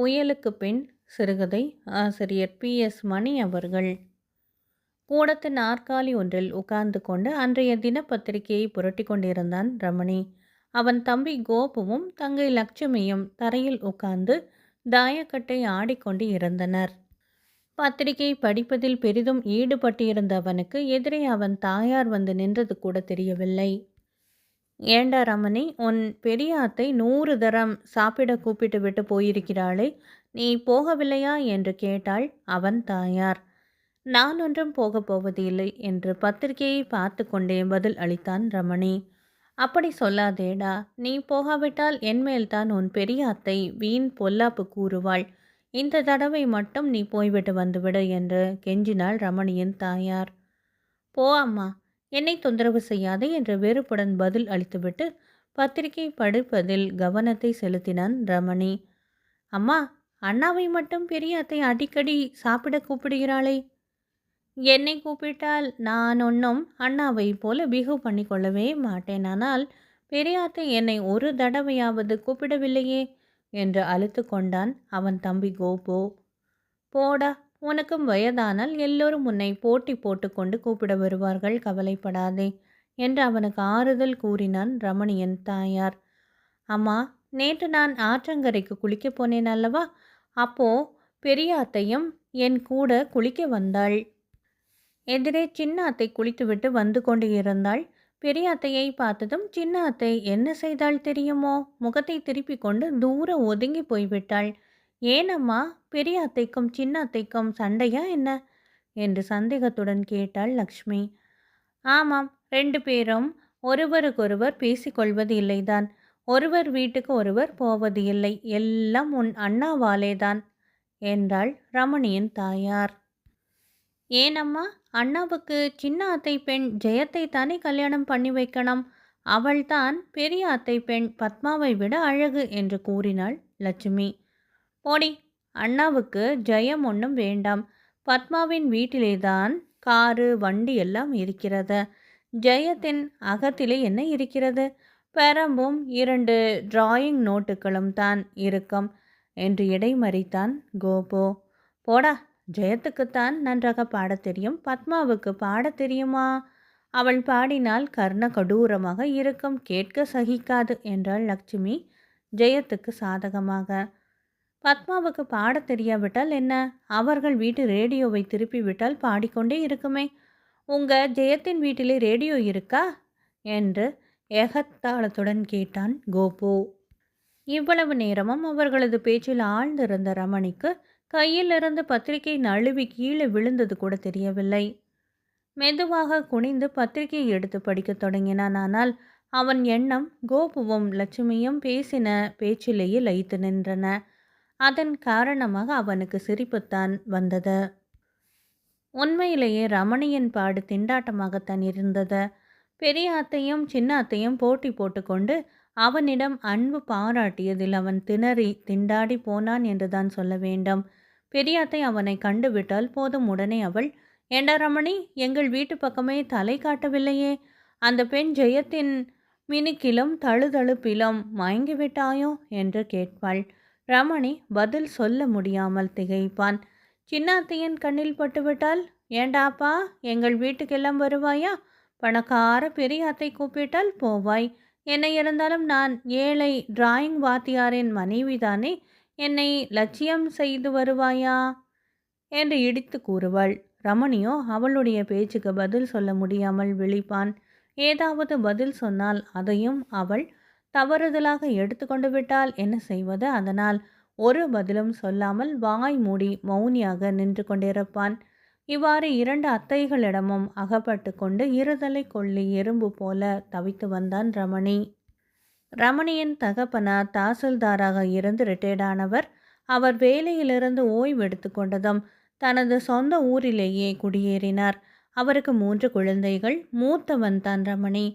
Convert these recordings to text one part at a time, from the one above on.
புயலுக்கு பின் சிறுகதை ஆசிரியர் பி. எஸ். மணி அவர்கள். கூடத்து நாற்காலி ஒன்றில் உட்கார்ந்து கொண்டு அன்றைய தினப்பத்திரிகையை புரட்டி கொண்டிருந்தான் ரமணி. அவன் தம்பி கோபுவும் தங்கை லட்சுமியும் தரையில் உட்கார்ந்து தாயக்கட்டை ஆடிக்கொண்டு இருந்தனர். பத்திரிகை படிப்பதில் பெரிதும் ஈடுபட்டிருந்த அவனுக்கு எதிரே அவன் தாயார் வந்து நின்றது கூட தெரியவில்லை. ஏண்டா ரமணி உன் பெரிய அத்தை நூறு தரம் சாப்பிட கூப்பிட்டு விட்டு போயிருக்கிறாளே நீ போகவில்லையா? என்று கேட்டாள் அவன் தாயார். நான் ஒன்றும் போகப் போவதில்லை என்று பத்திரிகையை பார்த்து கொண்டே பதில் அளித்தான் ரமணி. அப்படி சொல்லாதேடா நீ போகாவிட்டால் என்மேல்தான் உன் பெரிய அத்தை வீண் பொல்லாப்பு கூறுவாள். இந்த தடவை மட்டும் நீ போய்விட்டு வந்துவிடு என்று கெஞ்சினாள் ரமணியின் தாயார். போ அம்மா என்னை தொந்தரவு செய்யாதே என்று வெறுப்புடன் பதில் அளித்துவிட்டு பத்திரிகை படிப்பதில் கவனத்தை செலுத்தினான் ரமணி. அம்மா அண்ணாவை மட்டும் பெரிய அத்தை அடிக்கடி சாப்பிட கூப்பிடுகிறாளே? என்னை கூப்பிட்டால் நான் ஒன்றும் அண்ணாவை போல பிகு பண்ணி கொள்ளவே மாட்டேன். ஆனால் பெரியாத்தை என்னை ஒரு தடவையாவது கூப்பிடவில்லையே? என்று அழுத்து கொண்டான் அவன் தம்பி கோபோ. போடா உனக்கும் வயதானால் எல்லோரும் உன்னை போட்டி போட்டுக்கொண்டு கூப்பிட வருவார்கள் கவலைப்படாதே என்று அவனுக்கு ஆறுதல் கூறினான் ரமணியன் தாயார். அம்மா நேற்று நான் ஆற்றங்கரைக்கு குளிக்கப் போனேன் அல்லவா? அப்போ பெரிய அத்தையும் என் கூட குளிக்க வந்தாள். எதிரே சின்ன அத்தை குளித்துவிட்டு வந்து கொண்டு இருந்தாள் பெரிய அத்தையை பார்த்ததும் சின்ன அத்தை என்ன செய்தாள் தெரியுமோ? முகத்தை திருப்பி கொண்டு தூரம் ஒதுங்கி போய்விட்டாள். ஏனம்மா பெரிய அத்தைக்கும் சின்ன அத்தைக்கும் சண்டையா என்ன? என்று சந்தேகத்துடன் கேட்டாள் லக்ஷ்மி. ஆமாம் ரெண்டு பேரும் ஒருவருக்கொருவர் பேசிக்கொள்வது இல்லைதான். ஒருவர் வீட்டுக்கு ஒருவர் போவது இல்லை. எல்லாம் உன் அண்ணாவாலேதான் என்றாள் ரமணியின் தாயார். ஏனம்மா அண்ணாவுக்கு சின்ன அத்தை பெண் ஜெயத்தை தானே கல்யாணம் பண்ணி வைக்கணும்? அவள்தான் பெரிய அத்தை பெண் பத்மாவை விட அழகு என்று கூறினாள் லட்சுமி. போடி. அண்ணாவுக்கு ஜெயம் ஒன்றும் வேண்டாம். பத்மாவின் வீட்டிலேதான் காரு வண்டி எல்லாம் இருக்கிறது. ஜெயத்தின் அகத்திலே என்ன இருக்கிறது? பெரம்பும் இரண்டு டிராயிங் நோட்டுகளும் தான் இருக்கும் என்று இடைமறித்தான் கோபு. போடா ஜெயத்துக்குத்தான் நன்றாக பாடத் தெரியும். பத்மாவுக்கு பாடத் தெரியுமா? அவள் பாடினால் கர்ண கடூரமாக இருக்கும். கேட்க சகிக்காது என்றாள் லட்சுமி ஜெயத்துக்கு சாதகமாக. பத்மாவுக்கு பாடத் தெரியாவிட்டால் என்ன? அவர்கள் வீட்டு ரேடியோவை திருப்பி விட்டால் பாடிக்கொண்டே இருக்குமே. உங்க ஜெயத்தின் வீட்டிலே ரேடியோ இருக்கா? என்று ஏகத்தாளத்துடன் கேட்டான் கோபு. இவ்வளவு நேரமும் அவர்களது பேச்சில் ஆழ்ந்திருந்த ரமணிக்கு கையிலிருந்து பத்திரிகை நழுவி கீழே விழுந்தது கூட தெரியவில்லை. மெதுவாக குனிந்து பத்திரிகையை எடுத்து படிக்கத் தொடங்கினான். ஆனால் அவன் எண்ணம் கோபுவும் லட்சுமியும் பேசின பேச்சிலேயே லயித்து நின்றன. அதன் காரணமாக அவனுக்கு சிரிப்புத்தான் வந்தது. உண்மையிலேயே ரமணியின் பாடு திண்டாட்டமாகத்தான் இருந்தது. பெரிய அத்தையும் சின்ன அத்தையும் போட்டி போட்டுக்கொண்டு அவனிடம் அன்பு பாராட்டியதில் அவன் திணறி திண்டாடி போனான் என்றுதான் சொல்ல வேண்டும். பெரியாத்தை அவனை கண்டுவிட்டால் போதும். உடனே அவள் ஏண்டா ரமணி எங்கள் வீட்டு பக்கமே தலை காட்டவில்லையே. அந்த பெண் ஜெயத்தின் மினுக்கிலும் தழுதழுப்பிலும் மயங்கி விட்டாயோ என்று கேட்பாள். ரமணி பதில் சொல்ல முடியாமல் திகைப்பான். சின்னாத்தையின் கண்ணில் பட்டுவிட்டால் ஏண்டாப்பா எங்கள் வீட்டுக்கெல்லாம் வருவாயா? பணக்கார பெரிய அத்தை கூப்பிட்டால் போவாய். என்ன இருந்தாலும் நான் ஏழை டிராயிங் வாத்தியாரின் மனைவிதானே. என்னை லட்சியம் செய்து வருவாயா என்று இடித்து கூறுவாள். ரமணியோ அவளுடைய பேச்சுக்கு பதில் சொல்ல முடியாமல் விழிப்பான். ஏதாவது பதில் சொன்னால் அதையும் அவள் தவறுதலாக எடுத்துக்கொண்டு விட்டால் என்ன செய்வது? அதனால் ஒரு பதிலும் சொல்லாமல் வாய் மூடி மௌனியாக நின்று கொண்டிருப்பான். இவ்வாறு இரண்டு அத்தைகளிடமும் அகப்பட்டு கொண்டு இருதலை கொள்ளி எறும்பு போல தவித்து வந்தான் ரமணி. ரமணியின் தகப்பனார் தாசில்தாராக இருந்து ரிட்டையர்டானவர் அவர் வேலையிலிருந்து ஓய்வு எடுத்துக்கொண்டதும் தனது சொந்த ஊரிலேயே குடியேறினார். அவருக்கு மூன்று குழந்தைகள். மூத்தவன் தான் ரமணி.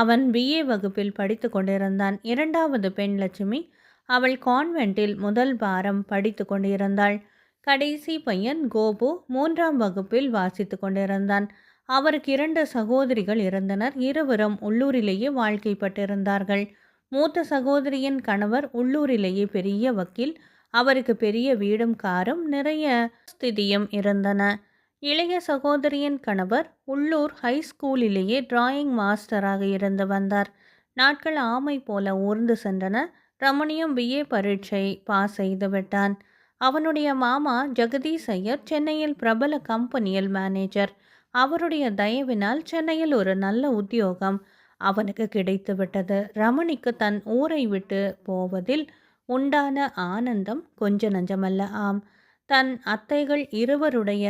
அவன் பிஏ வகுப்பில் படித்து கொண்டிருந்தான். இரண்டாவது பெண் லட்சுமி அவள் கான்வென்ட்டில் முதல் பாரம் படித்து கொண்டிருந்தாள். கடைசி பையன் கோபு மூன்றாம் வகுப்பில் வாசித்து கொண்டிருந்தான். அவருக்கு இரண்டு சகோதரிகள் இருந்தனர். இருவரும் உள்ளூரிலேயே வாழ்க்கைப்பட்டிருந்தார்கள். மூத்த சகோதரியின் கணவர் உள்ளூரிலேயே பெரிய வக்கீல் அவருக்கு பெரிய வீடும் காரும் நிறைய ஸ்திதியும் இருந்தன. இளைய சகோதரியின் கணவர் உள்ளூர் ஹை ஸ்கூலிலேயே டிராயிங் மாஸ்டராக இருந்து வந்தார். நாட்கள் ஆமை போல ஊர்ந்து சென்றன. ரமணியும் பிஏ பரீட்சை பாஸ் செய்து விட்டான். அவனுடைய மாமா ஜெகதீஷ் ஐயர் சென்னையில் பிரபல கம்பெனியில் மேனேஜர் அவருடைய தயவினால் சென்னையில் ஒரு நல்ல உத்தியோகம் அவனுக்கு கிடைத்து விட்டது. ரமணிக்கு தன் ஊரை விட்டு போவதில் உண்டான ஆனந்தம் கொஞ்ச நஞ்சமல்ல. ஆம் தன் அத்தைகள் இருவருடைய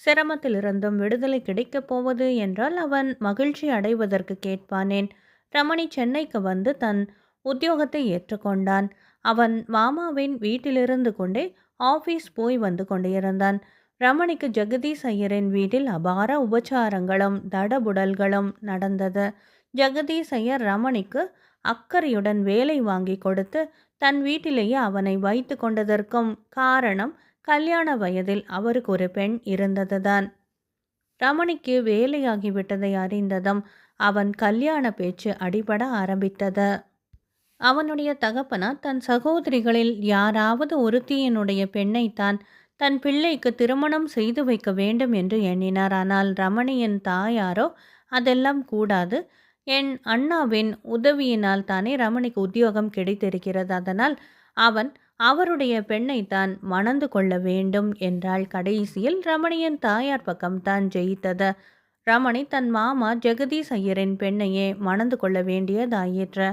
சிரமத்திலிருந்தும் விடுதலை கிடைக்கப் போவது என்றால் அவன் மகிழ்ச்சி அடைவதற்கு கேட்பானேன். ரமணி சென்னைக்கு வந்து தன் உத்தியோகத்தை ஏற்றுக்கொண்டான். அவன் மாமாவின் வீட்டிலிருந்து கொண்டே ஆஃபீஸ் போய் வந்து கொண்டிருந்தான். ரமணிக்கு ஜெகதீஷ் ஐயரின் வீட்டில் அபார உபச்சாரங்களும் தடபுடல்களும் நடந்தது. ஜெகதீஷ் ஐயர் ரமணிக்கு அக்கறையுடன் வேலை வாங்கி கொடுத்து தன் வீட்டிலேயே அவனை வைத்து கொண்டதற்கும் காரணம் கல்யாண வயதில் அவருக்கு ஒரு பெண் இருந்ததுதான். ரமணிக்கு வேலையாகிவிட்டதை அறிந்ததும் அவன் கல்யாண பேச்சு அடிபட ஆரம்பித்தது. அவனுடைய தகப்பனார் தன் சகோதரிகளில் யாராவது ஒருத்தியனுடைய பெண்ணைத்தான் தன் பிள்ளைக்கு திருமணம் செய்து வைக்க வேண்டும் என்று எண்ணினார். ஆனால் ரமணியின் தாயாரோ அதெல்லாம் கூடாது. என் அண்ணாவின் உதவியினால் தானே ரமணிக்கு உத்தியோகம் கிடைத்திருக்கிறது. அதனால் அவன் அவருடைய பெண்ணை தான் மணந்து கொள்ள வேண்டும் என்றால் கடைசியில் ரமணியின் தாயார் பக்கம் தான் ஜெயித்தது. ரமணி தன் மாமா ஜெகதீஷ் ஐயரின் பெண்ணையே மணந்து கொள்ள வேண்டியதாயிற்று.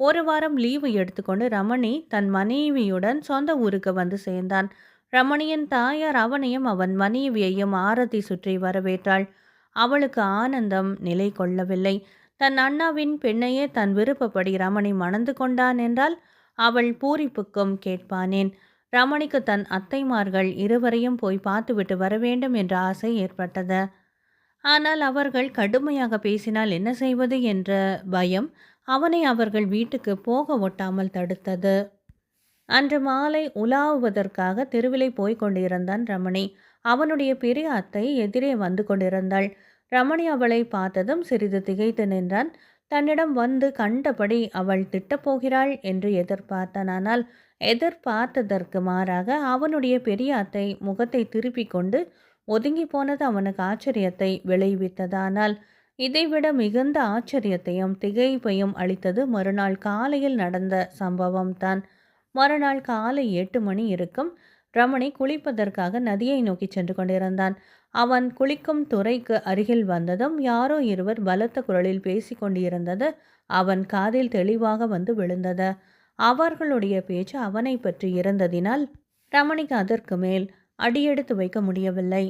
ஒரு வாரம் லீவு எடுத்துக்கொண்டு ரமணி தன் மனைவியுடன் சொந்த ஊருக்கு வந்து சேர்ந்தான். ரமணியின் தாயார் அவனையும் அவன் மனைவியையும் ஆரத்தி சுற்றி வரவேற்றாள். அவளுக்கு ஆனந்தம் நிலை கொள்ளவில்லை தன் அண்ணாவின் பெண்ணையே தன் விருப்பப்படி ரமணி மணந்து கொண்டான் என்றால் அவள் பூரிப்புக்கும் கேட்பானேன். ரமணிக்கு தன் அத்தைமார்கள் இருவரையும் போய் பார்த்துவிட்டு வர வேண்டும் என்ற ஆசை ஏற்பட்டது. ஆனால் அவர்கள் கடுமையாக பேசினால் என்ன செய்வது என்ற பயம் அவனை அவர்கள் வீட்டுக்கு போக ஒட்டாமல் தடுத்தது. அன்று மாலை உலாவுவதற்காக தெருவிலை போய்க் கொண்டிருந்தான் ரமணி. அவனுடைய பெரிய அத்தை எதிரே வந்து கொண்டிருந்தாள். ரமணி அவளை பார்த்ததும் சிறிது திகைத்து நின்றான். தன்னிடம் வந்து கண்டபடி அவள் திட்டப்போகிறாள் என்று எதிர்பார்த்தான் ஆனால் எதிர்பார்த்ததற்கு மாறாக அவனுடைய பெரிய அத்தை முகத்தை திருப்பிக் கொண்டு ஒதுங்கி போனது அவனுக்கு ஆச்சரியத்தை விளைவித்ததானால் இதைவிட மிகுந்த ஆச்சரியத்தையும் திகைப்பையும் அளித்தது மறுநாள் காலையில் நடந்த சம்பவம்தான். மறுநாள் காலை எட்டு மணி இருக்கும். ரமணி குளிப்பதற்காக நதியை நோக்கி சென்று கொண்டிருந்தான். அவன் குளிக்கும் துறைக்கு அருகில் வந்ததும் யாரோ இருவர் பலத்த குரலில் பேசிக்கொண்டிருந்தது அவன் காதில் தெளிவாக வந்து விழுந்தது. அவர்களுடைய பேச்சு அவனை பற்றி இருந்ததினால் ரமணிக்கு அதற்கு மேல் அடியெடுத்து வைக்க முடியவில்லை.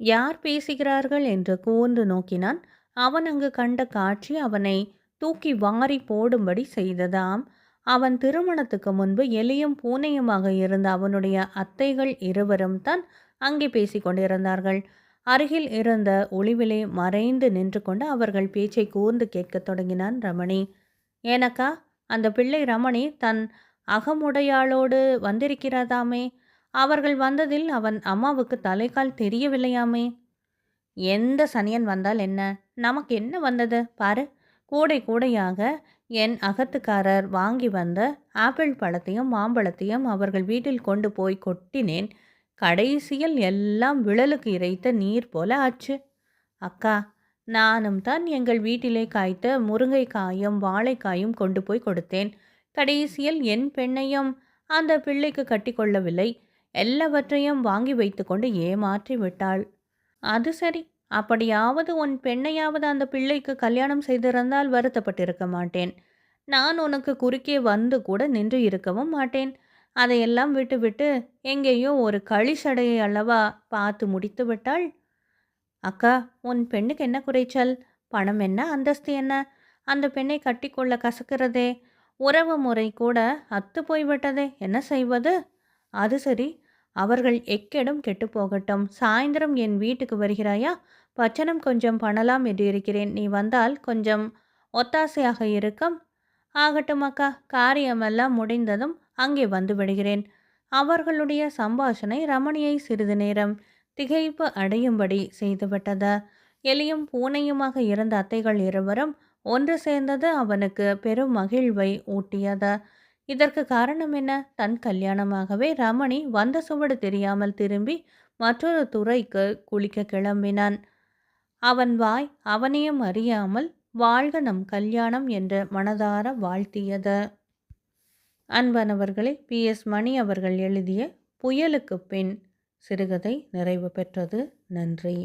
யார் பேசுகிறார்கள்? என்று கூர்ந்து நோக்கினான். அவன் அங்கு கண்ட காட்சி அவனை தூக்கி வாரி போடும்படி செய்ததாம். அவன் திருமணத்துக்கு முன்பு எலியும் பூனையுமாக இருந்த அவனுடைய அத்தைகள் இருவரும் தான் அங்கே பேசி கொண்டிருந்தார்கள். அருகில் இருந்த ஒளிவிலே மறைந்து நின்று கொண்டு அவர்கள் பேச்சை கூர்ந்து கேட்கத் தொடங்கினான் ரமணி. ஏனக்கா அந்த பிள்ளை ரமணி தன் அகமுடையாளோடு வந்திருக்கிறதாமே? அவர்கள் வந்ததில் அவன் அம்மாவுக்கு தலைக்கால் தெரியவில்லையாமே? எந்த சனியன் வந்தால் என்ன? நமக்கு என்ன வந்தது? பாரு கூடை கூடையாக என் அகத்துக்காரர் வாங்கி வந்த ஆப்பிள் பழத்தையும் மாம்பழத்தையும் அவர்கள் வீட்டில் கொண்டு போய் கொட்டினேன். கடைசியில் எல்லாம் விழலுக்கு இறைத்த நீர் போல ஆச்சு. அக்கா நானும் தான் எங்கள் வீட்டிலே காய்த்த முருங்கைக்காயும் வாழைக்காயும் கொண்டு போய் கொடுத்தேன். கடைசியில் என் பெண்ணையும் அந்த பிள்ளைக்கு கட்டிக்கொள்ளவில்லை எல்லாவற்றையும் வாங்கி வைத்துக்கொண்டு ஏமாற்றி விட்டாள். அது சரி. அப்படியாவது உன் பெண்ணையாவது அந்த பிள்ளைக்கு கல்யாணம் செய்திருந்தால் வருத்தப்பட்டிருக்க மாட்டேன். நான் உனக்கு குறுக்கே வந்து கூட நின்று இருக்கவும் மாட்டேன். அதையெல்லாம் விட்டுவிட்டு எங்கேயோ ஒரு களிசடையை அல்லவா பார்த்து முடித்து விட்டாள்? அக்கா உன் பெண்ணுக்கு என்ன குறைச்சல்? பணம் என்ன? அந்தஸ்து என்ன? அந்த பெண்ணை கட்டிக்கொள்ள கசக்கிறதே. உறவு முறை கூட அத்து போய்விட்டதே. என்ன செய்வது? அது சரி. அவர்கள் எக்கெடும் கெட்டுப்போகட்டும். சாயந்தரம் என் வீட்டுக்கு வருகிறாயா? பச்சனம் கொஞ்சம் பண்ணலாம் என்று இருக்கிறேன். நீ வந்தால் கொஞ்சம் ஒத்தாசையாக இருக்கும். ஆகட்டும் அக்கா. காரியமெல்லாம் முடிந்ததும் அங்கே வந்து விடுகிறேன். அவர்களுடைய சம்பாஷணை ரமணியை சிறிது நேரம் திகைப்பு அடையும்படி செய்துவிட்டது. எலியும் பூனையுமாக இருந்த அத்தைகள் இருவரும் ஒன்று சேர்ந்தது அவனுக்கு பெரும் மகிழ்வை ஊட்டியது. இதற்கு காரணம் என்ன? தன் கல்யாணமாகவே ரமணி வந்த சுவடு தெரியாமல் திரும்பி மற்றொரு துறைக்கு குளிக்க கிளம்பினான். அவன் வாய் அவனையும் அறியாமல் வாழ்க நம் கல்யாணம் என்று மனதார வாழ்த்தியது. அன்பனவர்களை பி. எஸ். மணி அவர்கள் எழுதிய புயலுக்கு பின் சிறுகதை நிறைவு பெற்றது. நன்றி.